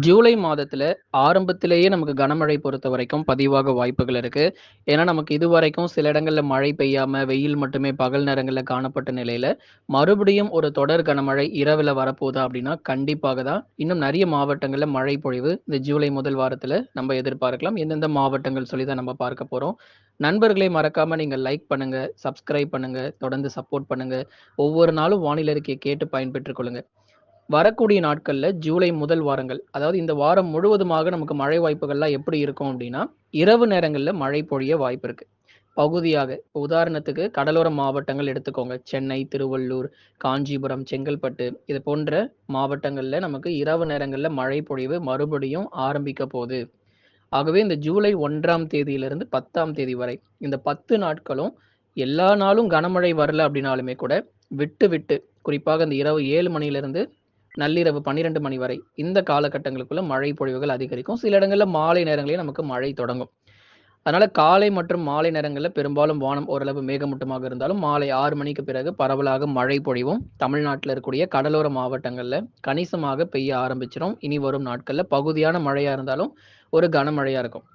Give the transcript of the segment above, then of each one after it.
ஜூலை மாதத்துல ஆரம்பத்திலேயே நமக்கு கனமழை பொறுத்த வரைக்கும் பதிவாக வாய்ப்புகள் இருக்கு. ஏன்னா, நமக்கு இதுவரைக்கும் சில இடங்கள்ல மழை பெய்யாம, வெயில் மட்டுமே பகல் நேரங்கள்ல காணப்பட்ட நிலையில, மறுபடியும் ஒரு தொடர் கனமழை இரவுல வரப்போதா அப்படின்னா, கண்டிப்பாக தான். இன்னும் நிறைய மாவட்டங்கள்ல மழை பொழிவு இந்த ஜூலை முதல் வாரத்துல நம்ம எதிர்பார்க்கலாம். எந்தெந்த மாவட்டங்கள் சொல்லி தான் நம்ம பார்க்க போறோம். நண்பர்களை மறக்காம நீங்க லைக் பண்ணுங்க, சப்ஸ்கிரைப் பண்ணுங்க, தொடர்ந்து சப்போர்ட் பண்ணுங்க. ஒவ்வொரு நாளும் வானிலை அறிக்கைய கேட்டு பயன்பெற்றுக் கொள்ளுங்க. வரக்கூடிய நாட்களில் ஜூலை முதல் வாரங்கள், அதாவது இந்த வாரம் முழுவதுமாக நமக்கு மழை வாய்ப்புகள்லாம் எப்படி இருக்கும் அப்படின்னா, இரவு நேரங்களில் மழை பொழிய வாய்ப்பு இருக்கு. பகுதியாக உதாரணத்துக்கு கடலோர மாவட்டங்கள் எடுத்துக்கோங்க. சென்னை, திருவள்ளூர், காஞ்சிபுரம், செங்கல்பட்டு இது போன்ற மாவட்டங்களில் நமக்கு இரவு நேரங்களில் மழை பொழிவு மறுபடியும் ஆரம்பிக்க போகுது ஆகவே இந்த ஜூலை ஒன்றாம் தேதியிலிருந்து 10ஆம் தேதி வரை, இந்த 10 நாட்களும் எல்லா நாளும் கனமழை வரல அப்படின்னாலுமே கூட, விட்டு விட்டு குறிப்பாக இந்த இரவு ஏழு மணியிலிருந்து நள்ளிரவு 12 மணி வரை இந்த காலகட்டங்களுக்குள்ள மழை பொழிவுகள் அதிகரிக்கும். சில இடங்களில் மாலை நேரங்களில் நமக்கு மழை தொடங்கும். அதனால காலை மற்றும் மாலை நேரங்களில் பெரும்பாலும் வானம் ஓரளவு மேகமூட்டமாக இருந்தாலும், மாலை ஆறு மணிக்கு பிறகு பரவலாக மழை பொழிவும் தமிழ்நாட்டில் இருக்கக்கூடிய கடலோர மாவட்டங்களில் கணிசமாக பெய்ய ஆரம்பிச்சிடும் இனி வரும் நாட்களில் பகுதியான மழையாக இருந்தாலும், ஒரு கனமழையாக இருக்கும்.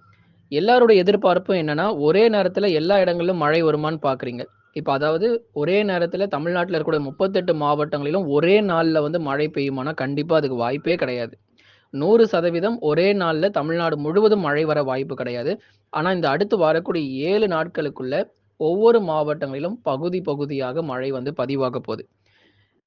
எல்லாருடைய எதிர்பார்ப்பும் என்னன்னா, ஒரே நேரத்தில் எல்லா இடங்களிலும் மழை வருமான்னு பார்க்குறீங்க. இப்போ அதாவது ஒரே நேரத்தில் தமிழ்நாட்டில் இருக்கக்கூடிய 38 மாவட்டங்களிலும் ஒரே நாளில் வந்து மழை பெய்யுமானா, கண்டிப்பாக அதுக்கு வாய்ப்பே கிடையாது. 100% ஒரே நாளில் தமிழ்நாடு முழுவதும் மழை வர வாய்ப்பு கிடையாது. ஆனால் இந்த அடுத்து வரக்கூடிய ஏழு நாட்களுக்குள்ள ஒவ்வொரு மாவட்டங்களிலும் பகுதி பகுதியாக மழை வந்து பதிவாக போகுது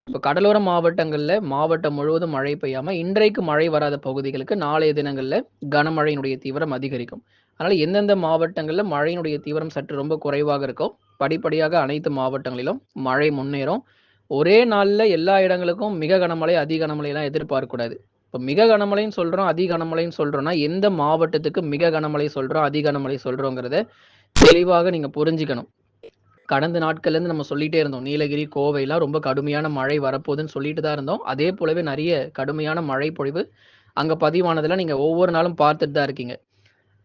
இப்போ கடலோர மாவட்டங்களில் மாவட்டம் முழுவதும் மழை பெய்யாமல் இன்றைக்கு மழை வராத பகுதிகளுக்கு நாளைய தினங்களில் கனமழையினுடைய தீவிரம் அதிகரிக்கும். அதனால் எந்தெந்த மாவட்டங்களில் மழையினுடைய தீவிரம் சற்று ரொம்ப குறைவாக இருக்கோ, படிப்படியாக அனைத்து மாவட்டங்களிலும் மழை முன்னேறும். ஒரே நாளில் எல்லா இடங்களுக்கும் மிக கனமழை, அதி கனமழையெல்லாம் எதிர்பார்க்கக்கூடாது இப்போ மிக கனமழைன்னு சொல்கிறோம் அதி கனமழைன்னு சொல்றோம்னா, எந்த மாவட்டத்துக்கு மிக கனமழை சொல்கிறோம் அதி கனமழை சொல்கிறோங்கிறத தெளிவாக நீங்கள் புரிஞ்சுக்கணும். கடந்த நாட்கள்லேருந்து நம்ம சொல்லிகிட்டே இருந்தோம். நீலகிரி, கோவைலாம் ரொம்ப கடுமையான மழை வரப்போகுதுன்னு சொல்லிட்டு தான் இருந்தோம். அதே போலவே நிறைய கடுமையான மழை பொழிவு அங்கே பதிவானதெல்லாம் நீங்கள் ஒவ்வொரு நாளும் பார்த்துட்டு தான் இருக்கீங்க.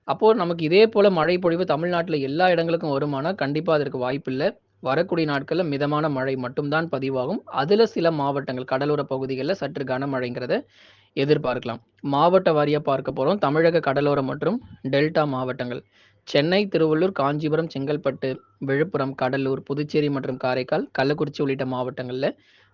அப்போ நமக்கு இதே போல மழை பொழிவு தமிழ்நாட்டில் எல்லா இடங்களுக்கும் வருமானா, கண்டிப்பா அதற்கு வாய்ப்பில்லை வரக்கூடிய நாட்களில் மிதமான மழை மட்டும்தான் பதிவாகும். அதில் சில மாவட்டங்கள் கடலோர பகுதிகளில் சற்று கனமழைங்கிறத எதிர்பார்க்கலாம். மாவட்ட வாரியாக பார்க்க போகிறோம் தமிழக கடலோரம் மற்றும் டெல்டா மாவட்டங்கள். சென்னை, திருவள்ளூர், காஞ்சிபுரம், செங்கல்பட்டு, விழுப்புரம், கடலூர், புதுச்சேரி மற்றும் காரைக்கால், கள்ளக்குறிச்சி உள்ளிட்ட மாவட்டங்களில்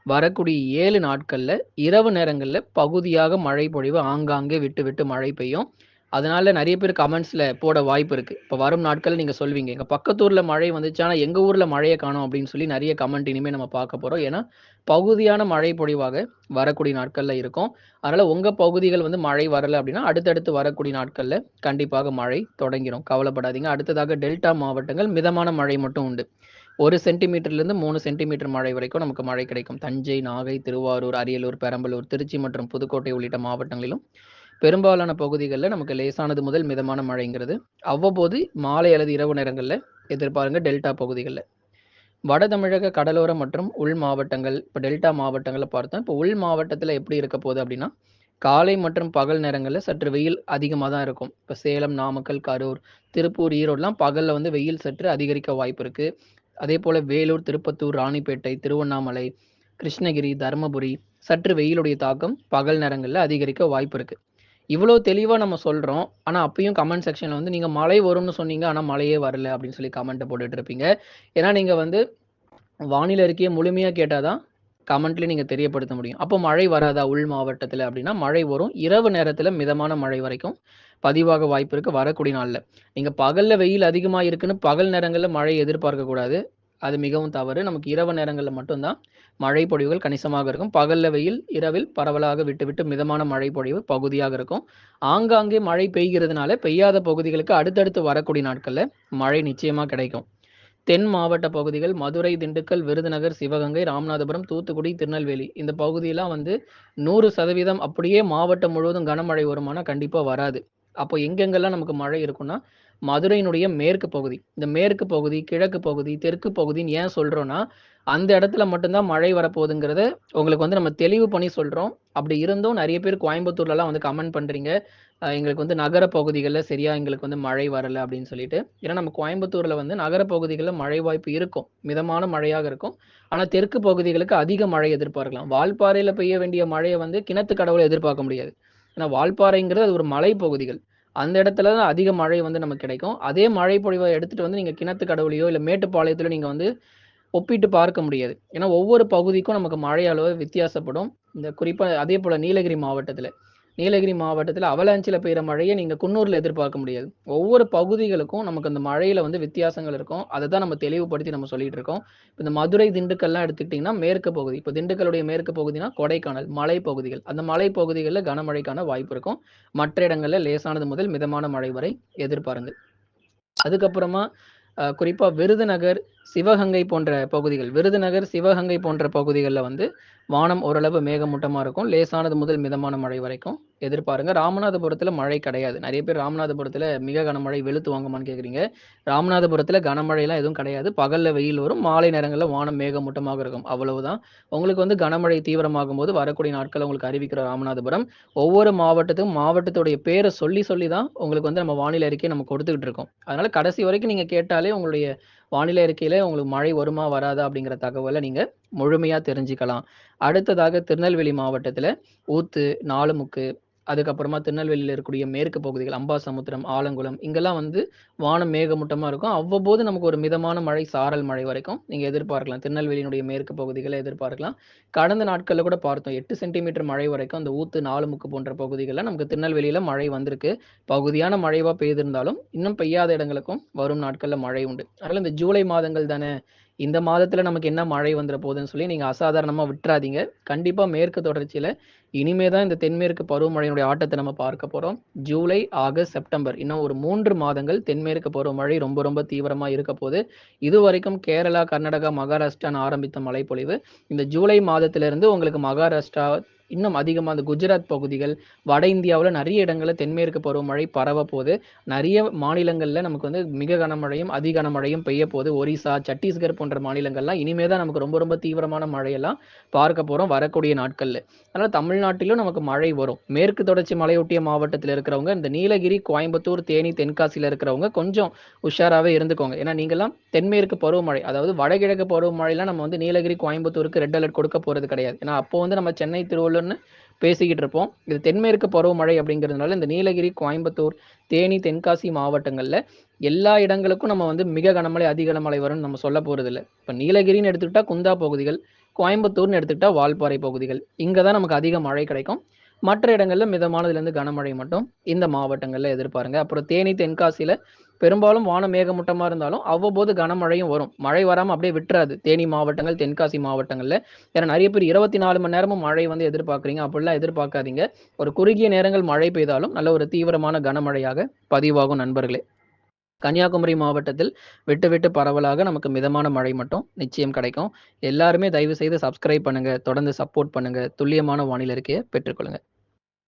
வரக்கூடிய ஏழு நாட்களில் இரவு நேரங்களில் பகுதியாக மழை பொழிவு ஆங்காங்கே விட்டு விட்டு மழை பெய்யும். அதனால நிறைய பேர் கமெண்ட்ஸ்ல போட வாய்ப்பு இருக்கு. இப்போ வரும் நாட்கள் நீங்க சொல்வீங்க, "எங்க பக்கத்தூர்ல மழை வந்துச்சு. ஆனா எங்க ஊர்ல மழையை காணும் அப்படின்னு சொல்லி நிறைய கமெண்ட் இனிமே நம்ம பார்க்க போறோம். ஏன்னா, பகுதியான மழை பொழிவாக வரக்கூடிய நாட்கள்ல இருக்கும். அதனால உங்க பகுதிகள் வந்து மழை வரல அப்படின்னா, அடுத்தடுத்து வரக்கூடிய நாட்கள்ல கண்டிப்பாக மழை தொடங்கிடும் கவலைப்படாதீங்க. அடுத்ததாக டெல்டா மாவட்டங்கள் மிதமான மழை மட்டும் உண்டு. ஒரு சென்டிமீட்டர்லேருந்து மூணு சென்டிமீட்டர் மழை வரைக்கும் நமக்கு மழை கிடைக்கும். தஞ்சை, நாகை, திருவாரூர், அரியலூர், பெரம்பலூர், திருச்சி மற்றும் புதுக்கோட்டை உள்ளிட்ட மாவட்டங்களிலும் பெரும்பாலான பகுதிகளில் நமக்கு லேசானது முதல் மிதமான மழைங்கிறது அவ்வப்போது மாலை அல்லது இரவு நேரங்களில் எதிர்பாருங்க டெல்டா பகுதிகளில் வட தமிழக கடலோரம் மற்றும் உள் மாவட்டங்கள், இப்போ டெல்டா மாவட்டங்களை பார்த்தோம். இப்போ உள் மாவட்டத்தில் எப்படி இருக்க போகுது அப்படின்னா, காலை மற்றும் பகல் நேரங்களில் சற்று வெயில் அதிகமாக தான் இருக்கும். இப்போ சேலம், நாமக்கல், கரூர், திருப்பூர், ஈரோடுலாம் பகலில் வந்து வெயில் சற்று அதிகரிக்க வாய்ப்பு இருக்குது அதே போல் வேலூர், திருப்பத்தூர், ராணிப்பேட்டை, திருவண்ணாமலை, கிருஷ்ணகிரி, தர்மபுரி சற்று வெயிலுடைய தாக்கம் பகல் நேரங்களில் அதிகரிக்க வாய்ப்பு இருக்குது இவ்வளோ தெளிவாக நம்ம சொல்கிறோம் ஆனால் அப்பயும் கமெண்ட் செக்ஷனில் வந்து, நீங்கள் மழை வரும்னு சொன்னீங்க. ஆனால் மழையே வரல." அப்படின்னு சொல்லி கமெண்ட்டை போட்டுட்டு இருப்பீங்க. ஏன்னா, நீங்கள் வந்து வானிலை அறிக்கைய முழுமையாக கேட்டால் தான் கமெண்ட்லேயே நீங்கள் தெரியப்படுத்த முடியும். அப்போ மழை வராதா உள் மாவட்டத்தில் அப்படின்னா, மழை வரும். இரவு நேரத்தில் மிதமான மழை வரைக்கும் பதிவாக வாய்ப்பு இருக்குது வரக்கூடிய நாளில் நீங்கள் பகலில் வெயில் அதிகமாக இருக்குன்னு பகல் நேரங்களில் மழை எதிர்பார்க்கக்கூடாது அது மிகவும் தவறு. நமக்கு இரவு நேரங்களில் மட்டும்தான் மழை பொழிவுகள் கணிசமாக இருக்கும். பகல்ல வெயில், இரவில் பரவலாக விட்டுவிட்டு மிதமான மழை பொழிவு பகுதியாக இருக்கும். ஆங்காங்கே மழை பெய்கிறதுனால, பெய்யாத பகுதிகளுக்கு அடுத்தடுத்து வரக்கூடிய நாட்களில் மழை நிச்சயமாக கிடைக்கும். தென் மாவட்ட பகுதிகள் மதுரை, திண்டுக்கல், விருதுநகர், சிவகங்கை, ராமநாதபுரம், தூத்துக்குடி, திருநெல்வேலி இந்த பகுதியெல்லாம் வந்து 100% அப்படியே மாவட்டம் முழுவதும் கனமழை வருமானா, கண்டிப்பாக வராது. அப்போ எங்கெங்கெல்லாம் நமக்கு மழை இருக்கும்னா, மதுரையினுடைய மேற்கு பகுதி. இந்த மேற்கு பகுதி, கிழக்கு பகுதி, தெற்கு பகுதின்னு ஏன் சொல்றோம்னா, அந்த இடத்துல மட்டும்தான் மழை வரப்போகுதுங்கிறத உங்களுக்கு வந்து நம்ம தெளிவு பண்ணி சொல்றோம். அப்படி இருந்தும் நிறைய பேர் கோயம்புத்தூர்லலாம் வந்து கமெண்ட் பண்றீங்க. எங்களுக்கு வந்து நகர பகுதிகளில் சரியா எங்களுக்கு வந்து மழை வரலை அப்படின்னு சொல்லிட்டு. ஏன்னா நம்ம கோயம்புத்தூர்ல வந்து நகர பகுதிகளில் மழை வாய்ப்பு இருக்கும். மிதமான மழையாக இருக்கும். ஆனால் தெற்கு பகுதிகளுக்கு அதிக மழை எதிர்பார்க்கலாம். வால்பாறையில் பெய்ய வேண்டிய மழையை வந்து கிணத்து கடவுளை எதிர்பார்க்க முடியாது. ஏன்னா வால்பாறைங்கிறது அது ஒரு மலை பகுதிகள். அந்த இடத்துல தான் அதிக மழை வந்து நமக்கு கிடைக்கும். அதே மழை பொழிவை எடுத்துட்டு வந்து நீங்க கடவுளையோ இல்ல மேட்டுப்பாளையத்திலோ நீங்க வந்து ஒப்பிட்டு பார்க்க முடியாது. ஏன்னா ஒவ்வொரு பகுதிக்கும் நமக்கு மழை அளவு வித்தியாசப்படும். இந்த குறிப்பா அதேபோல நீலகிரி மாவட்டத்தில் நீலகிரி மாவட்டத்தில் அவலாஞ்சில பெய்கிற மழையை நீங்கள் குன்னூரில் எதிர்பார்க்க முடியாது. ஒவ்வொரு பகுதிகளுக்கும் நமக்கு அந்த மழையில் வந்து வித்தியாசங்கள் இருக்கும். அதை தான் நம்ம தெளிவுபடுத்தி நம்ம சொல்லிட்டு இருக்கோம். இந்த மதுரை, திண்டுக்கல்லாம் எடுத்துக்கிட்டிங்கன்னா மேற்கு பகுதி. இப்போ திண்டுக்கல்லுடைய மேற்கு பகுதினா கொடைக்கானல், மலை பகுதிகள். அந்த மலை பகுதிகளில் கனமழைக்கான வாய்ப்பு இருக்கும். மற்ற இடங்களில் லேசானது முதல் மிதமான மழை வரை எதிர்பாருங்கள். அதுக்கப்புறமா குறிப்பாக விருதுநகர், சிவகங்கை போன்ற பகுதிகள். விருதுநகர், சிவகங்கை போன்ற பகுதிகளில் வந்து வானம் ஓரளவு மேகமூட்டமாக இருக்கும். லேசானது முதல் மிதமான மழை வரைக்கும் எதிர்பாருங்க. ராமநாதபுரத்தில் மழை கிடையாது. நிறைய பேர் ராமநாதபுரத்தில் மிக கனமழை வெளுத்து வாங்குமான்னு கேட்குறீங்க. ராமநாதபுரத்தில் கனமழைலாம் எதுவும் கிடையாது. பகலில் வெயில் வரும். மாலை நேரங்களில் வானம் மேகமூட்டமாக இருக்கும். அவ்வளவுதான். உங்களுக்கு வந்து கனமழை தீவிரமாகும் போது வரக்கூடிய நாட்களை உங்களுக்கு அறிவிக்கிற ராமநாதபுரம். ஒவ்வொரு மாவட்டத்துக்கும் மாவட்டத்துடைய பேரை சொல்லி சொல்லி தான் உங்களுக்கு வந்து நம்ம வானிலை அறிக்கையை நம்ம கொடுத்துக்கிட்டு இருக்கோம். அதனால கடைசி வரைக்கும் நீங்கள் கேட்டாலே உங்களுடைய வானிலை அறிக்கையில உங்களுக்கு மழை வருமா? வராதா? அப்படிங்கிற தகவலை நீங்க முழுமையா தெரிஞ்சுக்கலாம். அடுத்ததாக திருநெல்வேலி மாவட்டத்தில் ஊத்து, நாலுமுக்கு, அதுக்கப்புறமா திருநெல்வேலியில் இருக்கக்கூடிய மேற்கு பகுதிகள் அம்பாசமுத்திரம், ஆலங்குளம் இங்கெல்லாம் வந்து வானம் மேகமூட்டமாக இருக்கும். அவ்வப்போது நமக்கு ஒரு மிதமான மழை, சாரல் மழை வரைக்கும் நீங்கள் எதிர்பார்க்கலாம். திருநெல்வேலியினுடைய மேற்கு பகுதிகள எதிர்பார்க்கலாம். கடந்த நாட்களில் கூட பார்த்தோம். எட்டு சென்டிமீட்டர் மழை வரைக்கும் அந்த ஊத்து, நாலுமுக்கு போன்ற பகுதிகளில் நமக்கு திருநெல்வேலியில் மழை வந்திருக்கு. பகுதியான மழைவாக பெய்திருந்தாலும், இன்னும் பெய்யாத இடங்களுக்கும் வரும் நாட்களில் மழை உண்டு. அதனால் இந்த ஜூலை மாதங்கள் தானே, இந்த மாதத்துல நமக்கு என்ன மழை வந்துட போகுதுன்னு சொல்லி நீங்க அசாதாரணமா விட்றாதீங்க. கண்டிப்பா மேற்கு தொடர்ச்சியில இனிமே தான் இந்த தென்மேற்கு பருவமழையினுடைய ஆட்டத்தை நம்ம பார்க்க போறோம். ஜூலை, ஆகஸ்ட், செப்டம்பர் இன்னும் ஒரு மூன்று மாதங்கள் தென்மேற்கு பருவமழை ரொம்ப ரொம்ப தீவிரமா இருக்க போது. இதுவரைக்கும் கேரளா, கர்நாடகா, மகாராஷ்டிரான்னு ஆரம்பித்த மழைப்பொழிவு, இந்த ஜூலை மாதத்திலிருந்து உங்களுக்கு மகாராஷ்டிரா, இன்னும் அதிகமாக அந்த குஜராத் பகுதிகள், வட இந்தியாவில் நிறைய இடங்களில் தென்மேற்கு பருவமழை பரவ போது நிறைய மாநிலங்களில் நமக்கு வந்து மிக கனமழையும், அதி கனமழையும் போகுது ஒரிசா, சட்டீஸ்கர் போன்ற மாநிலங்கள்லாம் இனிமே தான் நமக்கு ரொம்ப ரொம்ப தீவிரமான மழையெல்லாம் பார்க்க போகிறோம் வரக்கூடிய நாட்களில் அதனால் தமிழ்நாட்டிலும் நமக்கு மழை வரும். மேற்கு தொடர்ச்சி மலையொட்டிய மாவட்டத்தில் இருக்கிறவங்க, இந்த நீலகிரி, கோயம்புத்தூர், தேனி, தென்காசியில் இருக்கிறவங்க கொஞ்சம் உஷாராகவே இருந்துக்கோங்க. ஏன்னா நீங்கள்லாம் தென்மேற்கு பருவமழை, அதாவது வடகிழக்கு பருவமழைலாம் நம்ம வந்து நீலகிரி, கோயம்புத்தூருக்கு ரெட் அலர்ட் கொடுக்க போகிறது கிடையாது. ஏன்னா அப்போ வந்து நம்ம சென்னை, திருவள்ளூர்ன்னு பேசிக்கிட்டு இருப்போம். இது தென்மேற்கு பருவமழை அப்படிங்கிறதுனால இந்த நீலகிரி, கோயம்புத்தூர், தேனி, தென்காசி மாவட்டங்கள்ல எல்லா இடங்களுக்கும் நம்ம வந்து மிக கனமழை, அதிக கனமழை வரும்னு நம்ம சொல்ல போறதில்ல. இப்ப நீலகிரின்னு எடுத்துக்கிட்டா குந்தா பகுதிகள், கோயம்புத்தூர்னு எடுத்துக்கிட்டா வால்பாறை பகுதிகள். இங்க தான் நமக்கு அதிக மழை கிடைக்கும். மற்ற இடங்கள்ல மிதமானதுலேருந்து கனமழை மட்டும் இந்த மாவட்டங்கள்ல எதிர்பாருங்க. அப்புறம் தேனி, தென்காசியில பெரும்பாலும் வானம் மேகமூட்டமா இருந்தாலும், அவ்வப்போது கனமழையும் வரும். மழை வராம அப்படியே விட்டுறாது தேனி மாவட்டங்கள், தென்காசி மாவட்டங்கள்ல. ஏன்னா நிறைய பேர் 24 மணி நேரமும் மழை வந்து எதிர்பார்க்குறீங்க. அப்படிலாம் எதிர்பார்க்காதீங்க. ஒரு குறுகிய நேரங்கள் மழை பெய்தாலும் நல்ல ஒரு தீவிரமான கனமழையாக பதிவாகும் நண்பர்களே. கன்னியாகுமரி மாவட்டத்தில் விட்டு விட்டு பரவலாக நமக்கு மிதமான மழை மட்டும் நிச்சயம் கிடைக்கும். எல்லாருமே தயவு செய்து சப்ஸ்கிரைப் பண்ணுங்க. தொடர்ந்து சப்போர்ட் பண்ணுங்க. துல்லியமான வானிலை அறிக்கைய பெற்றுக்கொள்ளுங்க.